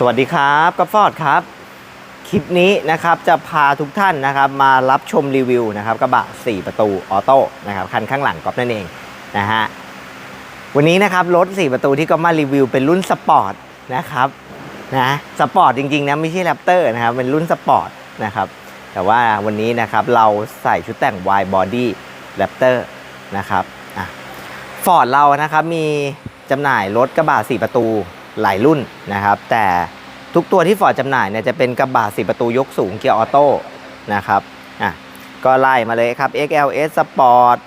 สวัสดีครับกับฟอร์ดครับ คลิปนี้นะครับจะพาทุกท่านนะครับมารับชมรีวิวนะครับกระบะ 4 ประตูออโต้นะครับคันข้างหลังก๊อฟนั่นเองนะฮะวันนี้นะครับรถ 4 ประตูที่ก็มารีวิวเป็นรุ่นสปอร์ตนะครับนะสปอร์ตจริงๆนะไม่ใช่แรปเตอร์นะครับเป็นรุ่นสปอร์ตนะครับแต่ว่าวันนี้นะครับเราใส่ชุดแต่ง wide body Raptor นะครับอะฟอร์ดเรานะครับมีจำหน่ายรถกระบะ4 ประตูหลายรุ่นนะครับ แต่ ทุกตัวที่ฟอร์ดจำหน่ายเนี่ยจะเป็นกระบะ4ประตูยกสูงเกียร์ออโต้นะครับอะก็ไล่มาเลยครับ XLS Sport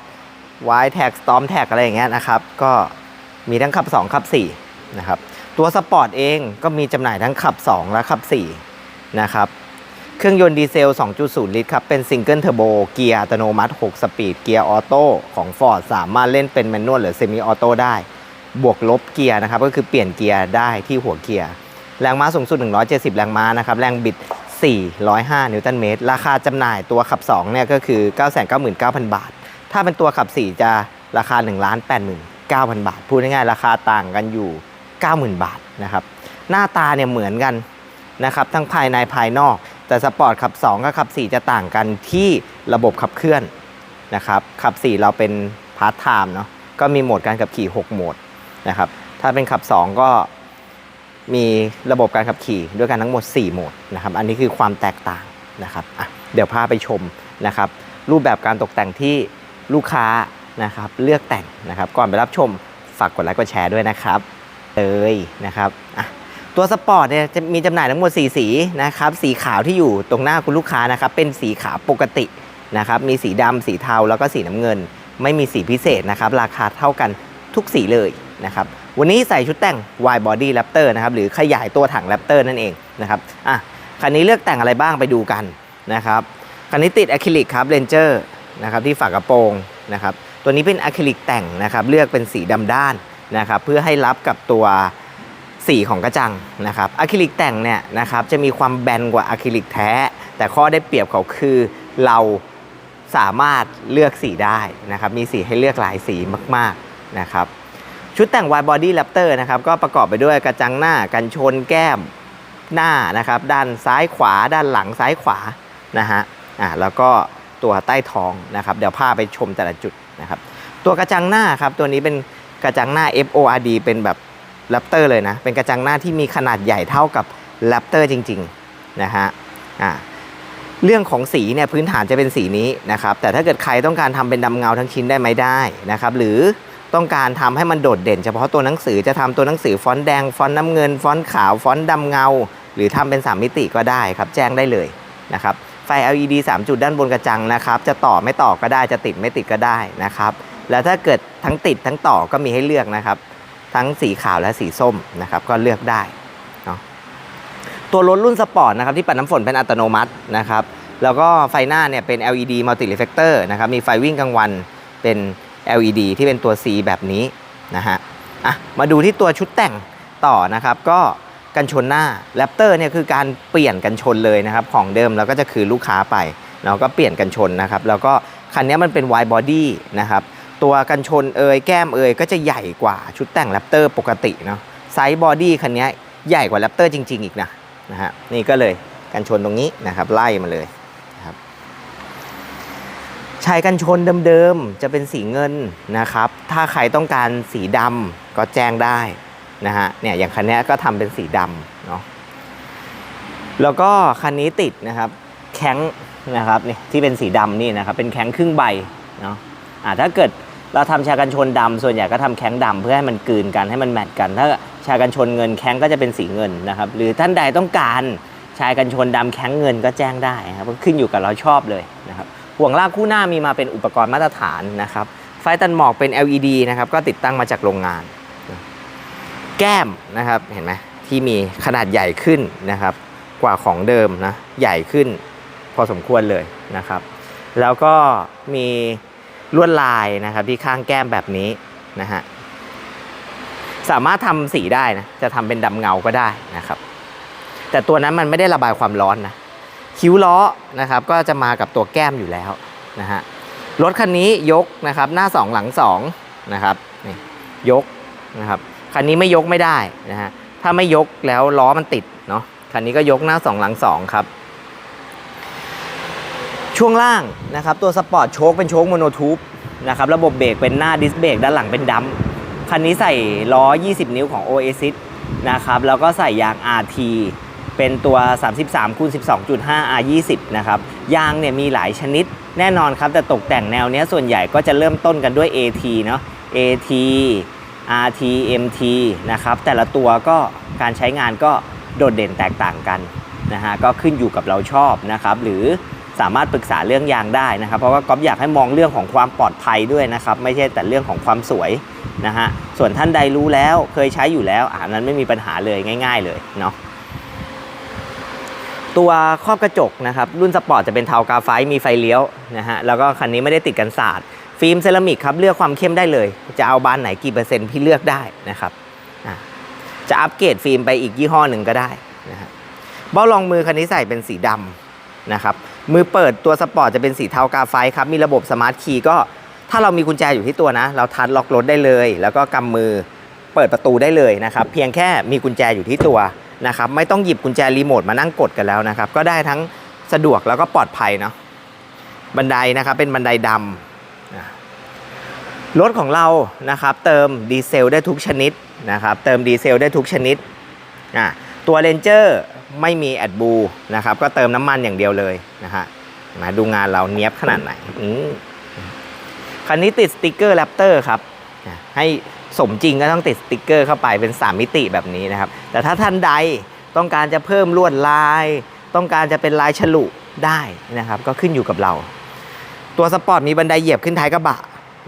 Y Tag Storm Tag อะไรอย่างเงี้ยนะครับ ก็มีทั้งขับ 2 ขับ 4 นะครับ ตัวสปอร์ตเองก็มีจำหน่ายทั้งขับ 2 และขับ 4 นะครับ เครื่องยนต์ดีเซล 2.0 ลิตรครับ เป็นซิงเกิลเทอร์โบเกียร์อัตโนมัติ 6 สปีด เกียร์ออโต้ของ Ford สามารถเล่นเป็นแมนนวลหรือเซมิออโต้ได้ บวกลบเกียร์นะครับ ก็คือเปลี่ยนเกียร์ได้ที่หัวเกียร์ แรงม้าสูงสุด 170 แรงม้านะครับ แรงบิด 405 นิวตันเมตร ราคาจำหน่ายตัวขับ2เนี่ยก็คือ 999,000 บาท ถ้าเป็นตัวขับ 4 จะราคา 1 89,000 บาท พูดง่ายๆ ราคาต่างกันอยู่ 90,000 บาทนะครับ หน้าตาเนี่ยเหมือนกันนะครับ ทั้งภายในภายนอก แต่สปอร์ตขับ 2 กับขับ 4 จะต่างกันที่ระบบขับเคลื่อนนะครับขับ 4 เราเป็นพาร์ทไทม์เนาะก็มีโหมดการขับขี่ 6 โหมดนะครับถ้าเป็นขับ 2 ก็ มีระบบการขับขี่ด้วยกันทั้งหมด 4 โหมดนะครับอันนี้คือความแตกต่างนะครับอะเดี๋ยวพาไปชมนะครับ รูปแบบการตกแต่งที่ลูกค้านะครับเลือกแต่งนะครับ ก่อนไปรับชมฝากกดไลค์กดแชร์ด้วยนะครับเลยนะครับอะตัวสปอร์ตเนี่ยจะมีจำหน่ายทั้งหมด 4 สีนะครับ สีขาวที่อยู่ตรงหน้าคุณลูกค้านะครับ เป็นสีขาวปกตินะครับ มีสีดำสีเทาแล้วก็สีน้ำเงิน ไม่มีสีพิเศษนะครับ ราคาเท่ากันทุกสีเลยนะครับ วันนี้ใส่ชุดแต่ง wide body Raptor นะครับหรือขยายตัวถัง Raptor นั่นเองนะครับอะคันนี้เลือกแต่งอะไรบ้างไปดูกันนะครับคันนี้ติดอะคริลิกครับ Ranger นะครับที่ฝากระโปรงนะครับตัวนี้เป็นอะคริลิกแต่งนะครับเลือกเป็นสีดำด้านนะครับเพื่อให้รับกับตัวสีของกระจังนะครับอะคริลิกแต่งเนี่ยนะครับจะมีความแบนกว่าอะคริลิกแท้ แต่ข้อได้เปรียบเขาคือเราสามารถเลือกสีได้นะครับมีสีให้เลือกหลายสีมากๆนะครับ ชุดแต่ง Wide Body Raptor นะครับก็ประกอบไปด้วยกระจังหน้ากันชนแก้มหน้านะครับ ด้านซ้ายขวา ด้านหลังซ้ายขวานะฮะอ่าแล้วก็ตัวใต้ท้องนะครับ เดี๋ยวพาไปชมแต่ละจุดนะครับ ตัวกระจังหน้าครับ ตัวนี้เป็นกระจังหน้า FORD เป็นแบบแรปเตอร์เลยนะ เป็นกระจังหน้าที่มีขนาดใหญ่เท่ากับแรปเตอร์จริงๆนะฮะอ่าเรื่องของสีเนี่ยพื้นฐานจะเป็นสีนี้นะครับ แต่ถ้าเกิดใครต้องการทำเป็นดำเงาทั้งชิ้นได้ไหมได้นะครับ หรือ ต้องการทำให้มันโดดเด่น เฉพาะตัวหนังสือจะทำตัวหนังสือฟอนต์แดง ฟอนต์น้ำเงิน ฟอนต์ขาว ฟอนต์ดำเงา หรือทำเป็น 3 มิติก็ได้ครับ แจ้งได้เลยนะครับ ไฟ LED 3 จุดด้านบนกระจังนะครับ จะต่อไม่ต่อก็ได้ จะติดไม่ติดก็ได้นะครับ แล้วถ้าเกิดทั้งติดทั้งต่อก็มีให้เลือกนะครับ ทั้งสีขาวและสีส้มนะครับ ก็เลือกได้เนาะ ตัวรถรุ่นสปอร์ตนะครับที่ปัดน้ำฝนเป็นอัตโนมัตินะครับ แล้วก็ไฟหน้าเนี่ยเป็น LED multi reflector นะครับ มีไฟวิ่งกลางวันเป็น LED ที่เป็นตัว C แบบนี้นะฮะอะมาดูที่ตัวชุดแต่งต่อนะครับ ก็กันชนหน้าแรปเตอร์เนี่ยคือการเปลี่ยนกันชนเลยนะครับ ของเดิมเราก็จะคือลูกค้าไปเราก็เปลี่ยนกันชนนะครับ แล้วก็คันนี้มันเป็น wide body นะครับตัวกันชนเอยแก้มเอยก็จะใหญ่กว่าชุดแต่งแรปเตอร์ปกติเนาะไซส์บอดี้คันนี้ใหญ่กว่าแรปเตอร์จริง ๆ อีกนะนะฮะนี่ก็เลยกันชนตรงนี้นะครับไล่มาเลย ชายกันชนเดิมๆ จะเป็นสีเงินนะครับ ถ้าใครต้องการสีดำก็แจ้งได้นะฮะ เนี่ยอย่างคันนี้ก็ทำเป็นสีดำเนาะ แล้วก็คันนี้ติดนะครับ แข้งนะครับนี่ที่เป็นสีดำนี่นะครับ เป็นแข้งครึ่งใบเนาะอ่าถ้าเกิดเราทำชากันชนดำส่วนใหญ่ก็ทำแข้งดำเพื่อให้มันกลืนกันให้มันแมทกัน ถ้าชากันชนเงินแข้งก็จะเป็นสีเงินนะครับ หรือท่านใดต้องการชายกันชนดำแข้งเงินก็แจ้งได้นะครับขึ้นอยู่กับเราชอบเลยนะครับ ห่วงลากคู่หน้ามีมาเป็นอุปกรณ์มาตรฐานนะครับ ไฟตันหมอกเป็น LED นะครับ ก็ติดตั้งมาจากโรงงาน แก้มนะครับเห็นไหมที่มีขนาดใหญ่ขึ้นนะครับ กว่าของเดิมนะใหญ่ขึ้นพอสมควรเลยนะครับ แล้วก็มีลวดลายนะครับที่ข้างแก้มแบบนี้นะฮะสามารถทำสีได้นะจะทำเป็นดำเงาก็ได้นะครับ แต่ตัวนั้นมันไม่ได้ระบายความร้อนนะ คิ้วล้อนะครับก็จะมากับตัวแก้มอยู่แล้วนะฮะรถคันนี้ยกนะครับหน้า 2 หลัง2นะครับนี่ยกนะครับคันนี้ไม่ยกไม่ได้นะฮะถ้าไม่ยกแล้วล้อมันติดเนาะคันนี้ก็ยกหน้า 2 หลัง2ครับช่วงล่างนะครับตัวสปอร์ตโชคเป็นโชคโมโนทูบนะครับระบบเบรกเป็นหน้าดิสเบรกด้านหลังเป็นดัมป์คันนี้ใส่ล้อ 20 นิ้วของ Oasis นะครับแล้วก็ใส่ยาง RT เป็นตัว 33คูณ12.5 R20 นะครับ ยางเนี่ยมีหลายชนิดแน่นอนครับ แต่ตกแต่งแนวเนี้ยส่วนใหญ่ก็จะเริ่มต้นกันด้วย AT เนาะ AT RT MT นะครับ แต่ละตัวก็การใช้งานก็โดดเด่นแตกต่างกันนะฮะ ก็ขึ้นอยู่กับเราชอบนะครับ หรือสามารถปรึกษาเรื่องยางได้นะครับ เพราะว่าก๊อฟอยากให้มองเรื่องของความปลอดภัยด้วยนะครับ ไม่ใช่แต่เรื่องของความสวยนะฮะ ส่วนท่านใดรู้แล้วเคยใช้อยู่แล้วอันนั้นไม่มีปัญหาเลยง่าย ๆ เลยเนาะ ตัวครอบกระจกนะครับรุ่นสปอร์ตจะเป็นเทากาไฟมีไฟเลี้ยวนะฮะแล้วก็คันนี้ไม่ได้ติดกันศาสตร์ฟิล์มเซรามิกครับเลือกความเข้มได้เลย จะเอาบานไหนกี่เปอร์เซ็นต์พี่เลือกได้นะครับจะอัปเกรดฟิล์มไปอีกยี่ห้อหนึ่งก็ได้นะฮะเบ้ารองมือคันนี้ใส่เป็นสีดำนะครับมือเปิดตัวสปอร์ตจะเป็นสีเทากาไฟครับมีระบบสมาร์ทคีย์ก็ถ้าเรามีกุญแจอยู่ที่ตัวนะ เราทัดล็อกรถได้เลย แล้วก็กำมือเปิดประตูได้เลยนะครับเพียงแค่มีกุญแจอยู่ที่ตัว นะครับไม่ต้องหยิบกุญแจรีโมทมานั่งกดกันแล้วนะครับ ก็ได้ทั้งสะดวกแล้วก็ปลอดภัยเนาะบันไดนะครับเป็นบันไดดำรถของเรานะครับ เติมดีเซลได้ทุกชนิดนะครับ เติมดีเซลได้ทุกชนิดอะตัวเรนเจอร์ไม่มีแอดบูนะครับ ก็เติมน้ำมันอย่างเดียวเลยนะฮะมาดูงานเราเนี้ยบขนาดไหนคันนี้ติดสติกเกอร์แรปเตอร์ครับให้ สมจริงก็ต้องติดสติกเกอร์เข้าไปเป็น 3 มิติแบบนี้นะครับ แต่ถ้าท่านใดต้องการจะเพิ่มลวดลาย ต้องการจะเป็นลายฉลุได้นะครับ ก็ขึ้นอยู่กับเรา ตัวสปอร์ตมีบันไดเหยียบขึ้นท้ายกระบะ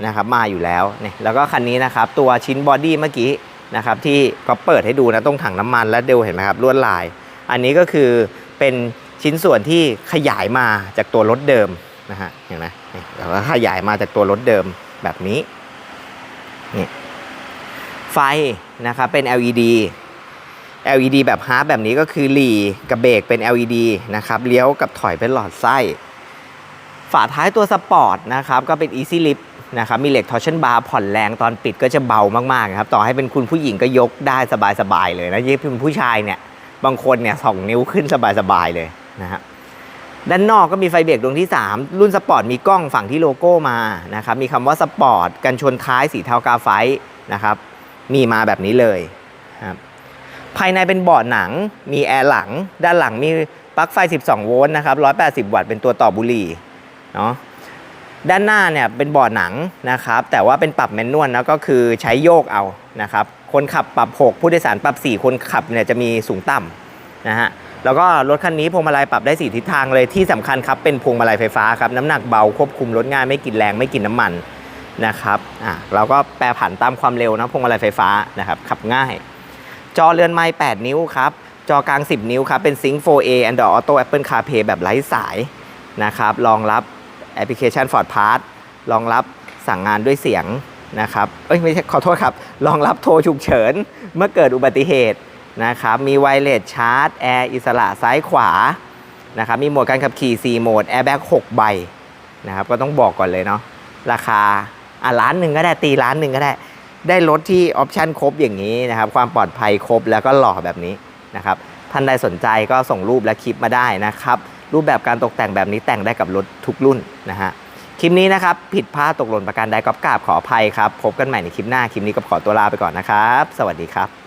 นะครับมาอยู่แล้วเนี่ยแล้วก็คันนี้นะครับ ตัวชิ้นบอดี้เมื่อกี้นะครับที่ก็เปิดให้ดูนะตรงถังน้ำมันแล้วเดวเห็นไหมครับลวดลาย อันนี้ก็คือเป็นชิ้นส่วนที่ขยายมาจากตัวรถเดิมนะฮะเห็นไหมนี่แล้วก็ขยายมาจากตัวรถเดิมแบบนี้นี่ ไฟนะครับเป็น LED LED แบบฮาร์ปแบบนี้ก็คือหลีกับเบรกเป็น LED นะครับเลี้ยวกับถอยเป็นหลอดไส้ ฝาท้ายตัวสปอร์ตนะครับก็เป็น Easy Lift นะครับมีเหล็กทอร์ชันบาร์ผ่อนแรงตอนปิดก็จะเบามากๆครับต่อให้เป็นคุณผู้หญิงก็ยกได้สบายๆเลยนะยิ่งเป็นผู้ชายเนี่ยบางคนเนี่ยสองนิ้วขึ้นสบายๆเลยนะฮะด้านนอกก็มีไฟเบรกดวงที่ 3 รุ่นสปอร์ตมีกล้องฝั่งที่โลโก้มานะครับมีคำว่าสปอร์ตกันชนท้ายสีเทากาไฟนะครับ มีมาแบบนี้เลยครับภายในเป็นเบาะหนัง มีแอร์หลัง ด้านหลังมีปลั๊กไฟ 12 โวลต์นะครับ 180 วัตต์เป็นตัวต่อบุหรี่เนาะด้านหน้าเนี่ยเป็นเบาะหนังนะครับ แต่ว่าเป็นปรับแมนนวลนะก็คือใช้โยกเอานะครับ คนขับปรับ 6 ผู้โดยสารปรับ 4 คนขับเนี่ยจะมีสูงต่ำนะฮะแล้วก็รถคันนี้พวงมาลัยปรับได้4ทิศทางเลยที่สำคัญครับเป็นพวงมาลัยไฟฟ้าครับน้ำหนักเบาควบคุมรถง่ายไม่กินแรงไม่กินน้ำมัน นะครับอะเราก็แปรผันตามความเร็วนะพวงมาลัยไฟฟ้านะครับขับง่าย จอเรือนไม้8นิ้วครับ จอกลาง 10 นิ้วครับ เป็น Sync 4A Android Auto Apple CarPlay แบบไร้สายนะครับรองรับแอปพลิเคชัน Ford Pass รองรับสั่งงานด้วยเสียงนะครับ เอ้ยไม่ใช่ขอโทษครับ รองรับโทรฉุกเฉิน เมื่อเกิดอุบัติเหตุนะครับ มีไวเลสชาร์จ แอร์อิสระซ้ายขวานะครับ มีโหมดการขับขี่ 4 โหมด แอร์แบ็ก6ใบนะครับ ก็ต้องบอกก่อนเลยเนาะ ราคา อะล้านหนึ่งก็ได้ตีล้านหนึ่งก็ได้ ได้รถที่ออปชันครบอย่างนี้นะครับ ความปลอดภัยครบแล้วก็หล่อแบบนี้นะครับท่านใดสนใจก็ส่งรูปและคลิปมาได้นะครับ รูปแบบการตกแต่งแบบนี้แต่งได้กับรถทุกรุ่นนะฮะคลิปนี้นะครับ ผิดพลาดตกหล่นประการใดก็กราบขออภัยครับ พบกันใหม่ในคลิปหน้า คลิปนี้ก็ขอตัวลาไปก่อนนะครับ สวัสดีครับ